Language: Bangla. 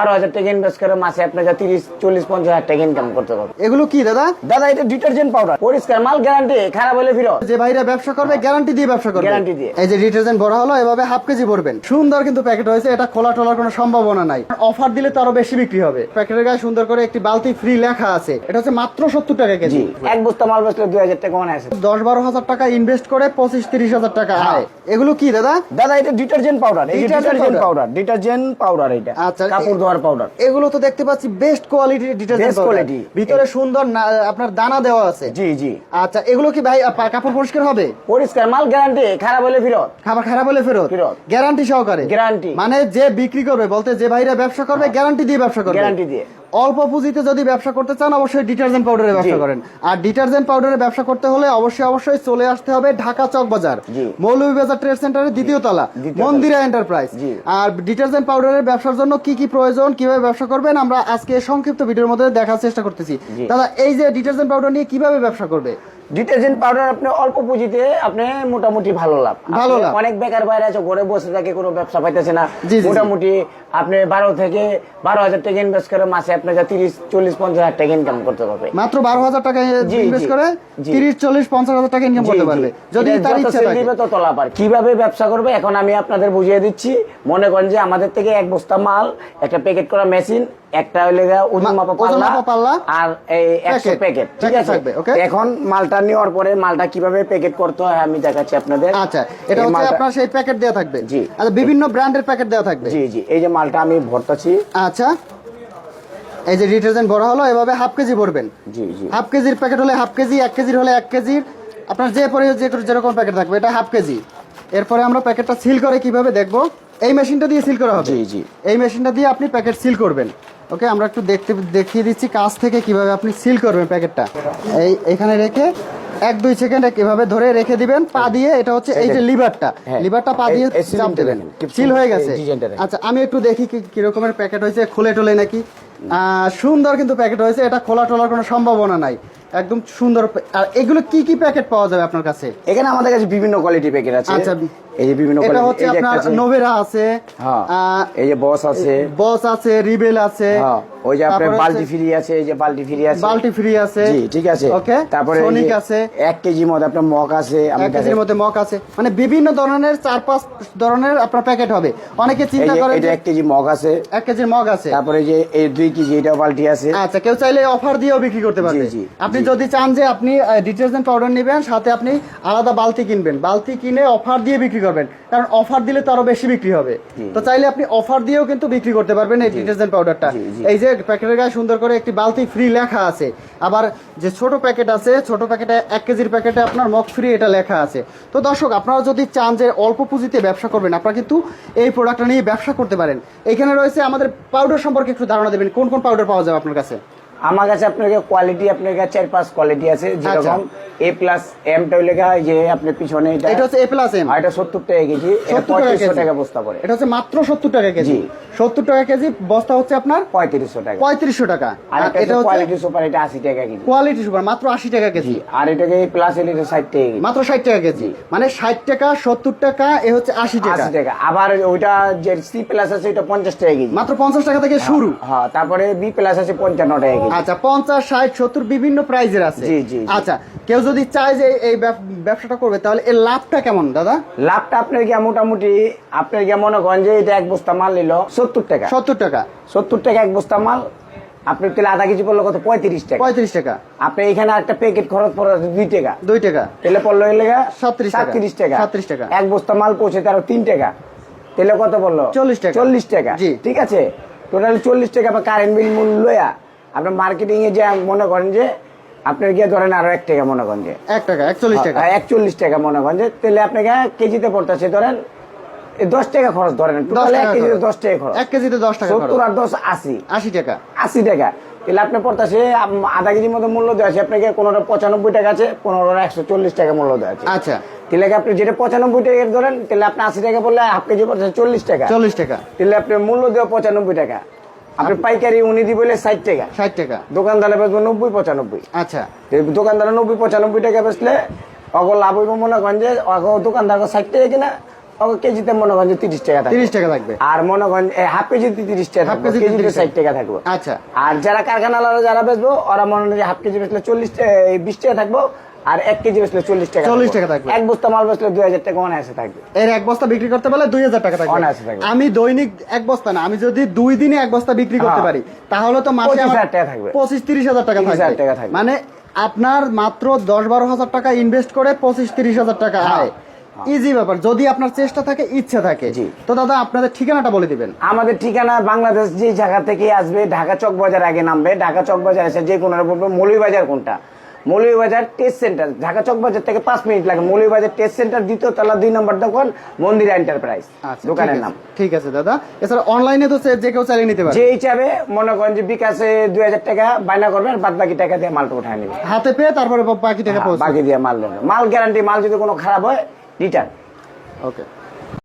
বারো হাজার টাকা ইনভেস্ট করে মাসে আপনাকে তিরিশ চল্লিশ পঞ্চাশ হাজার টাকা ইনকাম করতে এগুলো কি দাদা? দাদা এটা ডিটারজেন্ট পাউডার পরিষ্কার মাল গ্যারান্টি খারাপ হলে ফিরত যে ভাইরা ব্যবসা করবে গ্যারান্টি দিয়ে ব্যবসা করবে। Guarantee দিয়ে। এই যে ডিটারজেন্ট ভরা হলো এভাবে হাফ কেজি ভরবেন। সুন্দর কিন্তু প্যাকেট হয়েছে এটা খোলা টোলার কোনো সম্ভাবনা নাই। অফার দিলে তো আরও বেশি বিক্রি হবে। প্যাকেটের গায়ে সুন্দর করে একটি বালতি ফ্রি লেখা আছে। এটা হচ্ছে মাত্র সত্তর টাকা কেজি। এক বস্তা মাল বেচলে দুই হাজার টাকা মনে আছে দশ বারো হাজার টাকা ইনভেস্ট করে পঁচিশ তিরিশ হাজার টাকা হ্যাঁ। আয় এগুলো কি দাদা? দাদা এটা detergent powder detergent powder detergent powder এটা। আচ্ছা, কাপড় ধোয়ার পাউডার এগুলো তো দেখতে পাচ্ছি বেস্ট কোয়ালিটির ডিটারজেন্ট কোয়ালিটি ভিতরে সুন্দর আপনার দানা দেওয়া আছে। জি জি। আচ্ছা এগুলো কি ভাই কাপড় পরিষ্কার হবে? পরিষ্কার মাল গ্যারান্টি খারাপ হলে ফেরত। খাবার খারাপ হলে ফেরত? ফেরত। গ্যারান্টি সহকারে? গ্যারান্টি মানে যে বিক্রি করবে বলতে যে ভাইরা ব্যবসা করবে গ্যারান্টি দিয়ে ব্যবসা করবে? গ্যারান্টি দিয়ে। অল্প পুঁজিতে যদি ব্যবসা করতে চান অবশ্যই ডিটারজেন্ট পাউডারের ব্যবসা করেন। আর ডিটারজেন্ট পাউডারের ব্যবসা করতে হলে অবশ্যই অবশ্যই চলে আসতে হবে ঢাকা চক বাজার। মৌলভীবাজার ট্রেড সেন্টারের দ্বিতীয় তলা মন্দিরা এন্টারপ্রাইজ। আর ডিটারজেন্ট পাউডারের ব্যবসার জন্য কি কি প্রয়োজন কীভাবে ব্যবসা করবেন আমরা আজকে সংক্ষিপ্ত ভিডিওর মধ্যে দেখার চেষ্টা করতেছি। দাদা এই যে ডিটারজেন্ট পাউডার নিয়ে কীভাবে ব্যবসা করবে? ডিটারজেন্ট পাউডার আপনি অল্প পুঁজিতে আপনি মোটামুটি ভালো লাভ। ভালো লাভ। অনেক বেকার বাইরে আছে ঘরে বসে থাকে কোনো ব্যবসা পাইতেছে না। মোটামুটি আপনি বারো থেকে বারো হাজার টাকা ইনভেস্ট করে মাসে আপনাকে তিরিশ চল্লিশ পঞ্চাশ হাজার টাকা ইনকাম করতে পারবে। মাত্র বারো হাজার টাকা ইনভেস্ট করে তিরিশ চল্লিশ পঞ্চাশ হাজার টাকা ইনকাম করতে পারবে। যদি তার ইচ্ছা থাকে। তত লাভ। আর কীভাবে ব্যবসা করবে? এখন আমি আপনাদের বুঝিয়ে দিচ্ছি। মনে করেন যে আমাদের থেকে এক বস্তা মাল একটা প্যাকেট করা মেশিন একটা গিয়া ওজন মাপা পাল্লা আর এই একশো প্যাকেট, প্যাকেট ঠিক আছে? এখন মালটা নেওয়ার পরে মালটা কীভাবে প্যাকেট করতে হয় আমি দেখাচ্ছি আপনাদের। আচ্ছা এটা হচ্ছে আপনার সেই প্যাকেট দেওয়া থাকবে। জি। আচ্ছা বিভিন্ন ব্র্যান্ডের প্যাকেট দেওয়া থাকবে। জি জি এই যে মালটা আমি ভরতাছি। আচ্ছা এই যে ডিটারজেন্ট ভরা হলো এভাবে হাফ কেজি ভরবেন। জি জি। হাফ কেজির প্যাকেট হলে হাফ কেজি এক কেজির হলে এক কেজির আপনার যে পরে যে যেরকম প্যাকেট থাকবে এটা হাফ কেজি। এরপরে আমরা প্যাকেটটা সিল করে কীভাবে দেখব? এই মেশিনটা দিয়ে সিল করা হবে। জি, জি। এই মেশিনটা দিয়ে আপনি প্যাকেট সিল করবেন। ওকে আমরা একটু দেখতে দেখিয়ে দিচ্ছি কাছ থেকে কীভাবে আপনি সিল করবেন প্যাকেটটা। এই এখানে রেখে এক দুই সেকেন্ড এভাবে ধরে রেখে দিবেন পা দিয়ে এটা হচ্ছে এই যে লিভারটা। হ্যাঁ। লিভারটা পা দিয়ে চাপ দেবেন। সিল হয়ে গেছে। আচ্ছা আমি একটু দেখি কি রকমের প্যাকেট হয়েছে খুলে টোলে নাকি। আহ, সুন্দর কিন্তু প্যাকেট হয়েছে এটা খোলা টোলার কোনো সম্ভাবনা নাই। একদম সুন্দর আর এগুলো কি কি প্যাকেট পাওয়া যাবে আপনার কাছে? এখানে আমাদের কাছে বিভিন্ন কোয়ালিটি প্যাকেট আছে। আচ্ছা। এই যে বিভিন্ন এটা হচ্ছে আপনার নোভেরা আছে হ্যাঁ। এই যে বস আছে। বস আছে রিবেল আছে। হ্যাঁ। ওই যে আপনার বালতি ফ্রি আছে এই যে বালতি ফ্রি আছে। বাল্টি ফ্রি আছে। জি ঠিক আছে। ওকে তারপরে সনিক আছে। এক কেজি মতো আপনার মগ আছে আমি এক কেজির মধ্যে মগ আছে। মানে বিভিন্ন ধরনের চার পাঁচ ধরনের আপনার প্যাকেট হবে। অনেকে চিন্তা করে এটা যে এক কেজি মগ আছে। এক কেজির মগ আছে। তারপরে যে এই দুই কেজি এটা বালতি আছে। আচ্ছা কেউ চাইলে অফার দিয়েও বিক্রি করতে পারবে। জি, আপনি জি। যদি চান যে আপনি ডিটারজেন্ট পাউডার নেবেন সাথে আপনি আলাদা বালতি কিনবেন। বালতি কিনে অফার দিয়ে বিক্রি করবেন। কারণ অফার দিলে তো আরও বেশি বিক্রি হবে। তো চাইলে আপনি অফার দিয়েও কিন্তু বিক্রি করতে পারবেন এই ডিটারজেন্ট পাউডারটা। এই যে প্যাকেটের গায়ে সুন্দর করে একটি বালতি ফ্রি লেখা আছে। আবার যে ছোট প্যাকেট আছে ছোট প্যাকেটে এক কেজির প্যাকেটে আপনার মগ ফ্রি এটা লেখা আছে। তো দর্শক আপনারা যদি চান যে অল্প পুঁজিতে ব্যবসা করবেন আপনারা কিন্তু এই প্রোডাক্টটা নিয়ে ব্যবসা করতে পারেন। এখানে রয়েছে আমাদের পাউডার সম্পর্কে একটু ধারণা দেবেন। কোন কোন পাউডার পাওয়া যাবে আপনার কাছে? আমার কাছে আপনার কোয়ালিটি আপনার কাছে চার পাঁচ কোয়ালিটি আছে আচ্ছা। যেরকম এ প্লাস এম টা লেখা যে আপনার পিছনে এটা এটা হচ্ছে এ প্লাস এম আর এটা সত্তর টাকা কেজি। 70 টাকা বস্তা পড়ে। এটা হচ্ছে মাত্র সত্তর টাকা কেজি। জি। সত্তর টাকা কেজি বস্তা হচ্ছে আপনার পঁয়ত্রিশশো টাকা। পঁয়ত্রিশশো টাকা। আর এটা হচ্ছে কোয়ালিটি সুপার এটা আশি টাকা কেজি। কোয়ালিটি সুপার মাত্র আশি টাকা কেজি। আর এটাকে প্লাস এল এটা ষাট টাকা কেজি। মাত্র ষাট টাকা কেজি। মানে ষাট টাকা সত্তর টাকা এ হচ্ছে আশি টাকা। আশি টাকা। আবার ওইটা যে সি প্লাস আছে এটা পঞ্চাশ টাকা কেজি। মাত্র পঞ্চাশ টাকা থেকে শুরু। হ্যাঁ তারপরে বি প্লাস আছে পঞ্চান্ন টাকা কেজি। আচ্ছা পঞ্চাশ ষাট সত্তর বিভিন্ন প্রাইজের আছে। জি, জি। আচ্ছা কেউ যদি চায় যে এই ব্যবসাটা করবে তাহলে এর লাভটা কেমন দাদা? লাভটা আপনার গিয়া মোটামুটি আপনার গিয়া মনে করেন যে এটা এক বস্তা মাল নিল সত্তর টাকা। সত্তর টাকা। সত্তর টাকা এক বস্তা মাল আপনার তেলে আধা কেজি পড়ল কত? পঁয়ত্রিশ টাকা। পঁয়ত্রিশ টাকা। আপনি এখানে একটা প্যাকেট খরচ পড়ে দুই টাকা। দুই টাকা। তেলে পড়ল এলে 37 টাকা। সাতত্রিশ টাকা। 37 টাকা। এক বস্তা মাল পৌঁছে তার তিন টাকা। তেলে কত পড়ল? 40 টাকা। চল্লিশ টাকা। ঠিক আছে? টোটাল চল্লিশ টাকা আপনার কারেন্ট বিল মূল্য আপনার মার্কেটিং এ যে মনে করেন যে আপনার গিয়ে ধরেন আরও এক টাকা মনে এক টাকা একচল্লিশ টাকা। একচল্লিশ টাকা মনে যে। তেলে আপনাকে কেজিতে পড়তেছে ধরেন দশ টাকা খরচ ধরেন টোটাল এক কেজিতে। দশ টাকা খরচ। এক কেজিতে দশ টাকা সত্তর আর দশ আশি। আশি টাকা। আশি টাকা। তাহলে আপনি পড়তেছে আধা কেজির মতো মূল্য দেওয়া আছে। আপনাকে কোনোটা পঁচানব্বই টাকা আছে কোনোটা একশো চল্লিশ টাকা মূল্য দেওয়া আছে। আচ্ছা। তাহলে আপনি যেটা পঁচানব্বই টাকা ধরেন তাহলে আপনি আশি টাকা বললে হাফ কেজি পড়ছে চল্লিশ টাকা। চল্লিশ টাকা। তাহলে আপনি মূল্য দেওয়া পঁচানব্বই টাকা। আপনি পাইকারি উনি দি বলে ষাট টাকা। ষাট টাকা। দোকানদারে বেচবো নব্বই পঁচানব্বই। আচ্ছা। দোকানদারে নব্বই পঁচানব্বই টাকা বেচলে অগ লাভ হইব মনে করেন যে অগ দোকানদার ষাট টাকা কিনা ও কেজিতে মনে করেন যে তিরিশ টাকা তিরিশ টাকা থাকবে। আর মনে করেন হাফ কেজিতে তিরিশ টাকা থাকবে কেজিতে কেজিতে 30 ষাট টাকা। থাকবে। আচ্ছা। আর যারা কারখানাওয়ালা যারা বেচবো ওরা মনে হয় যে হাফ কেজি বেচলে চল্লিশ বিশ টাকা থাকব। আর এক কেজি বেচলে চল্লিশ টাকা 40 থাকবে। টাকা থাকবে। এক বস্তা মাল বেচলে দুই হাজার টাকা আছে থাকবে এর এক বস্তা বিক্রি করতে পারলে দুই হাজার টাকা থাকবে অনায়াসে থাকবে। আমি দৈনিক এক বস্তা না আমি যদি দুই দিনে এক বস্তা বিক্রি করতে হ্যাঁ। পারি তাহলে তো মাসে 25,000 আমার টাকা থাকবে। পঁচিশ তিরিশ হাজার টাকা থাকবে মানে আপনার মাত্র দশ বারো হাজার টাকা ইনভেস্ট করে পঁচিশ তিরিশ হাজার টাকা হ্যাঁ। আয় ইজি ব্যাপার যদি আপনার চেষ্টা থাকে ইচ্ছা থাকে জি। তো দাদা আপনাদের ঠিকানাটা বলে দিবেন আমাদের ঠিকানা বাংলাদেশ যে জায়গা থেকে আসবে ঢাকা চক বাজার আগে নামবে ঢাকা চক বাজার এসে যে কোনো বলবে মৌলভীবাজার কোনটা মৌলভীবাজার টেস্ট সেন্টার ঢাকা চক বাজার থেকে পাঁচ মিনিট লাগে। মৌলভীবাজার টেস্ট সেন্টার দ্বিতীয় তলা দুই নম্বর দোকান মন্দির এন্টারপ্রাইজ আচ্ছা দোকানের নাম। ঠিক আছে দাদা। এছাড়া অনলাইনে তো যে কেউ চালিয়ে নিতে পারে যে হিসাবে মনে করেন যে বিকাশে দুই হাজার টাকা বায়না করবেন বাদ বাকি টাকা দিয়ে মালটা উঠায় নেবে হাতে পেয়ে তারপরে বাকি টাকা হ্যাঁ, বাকি দিয়ে মাল নেবে মাল গ্যারান্টি মাল যদি কোনো খারাপ হয় রিটার্ন ওকে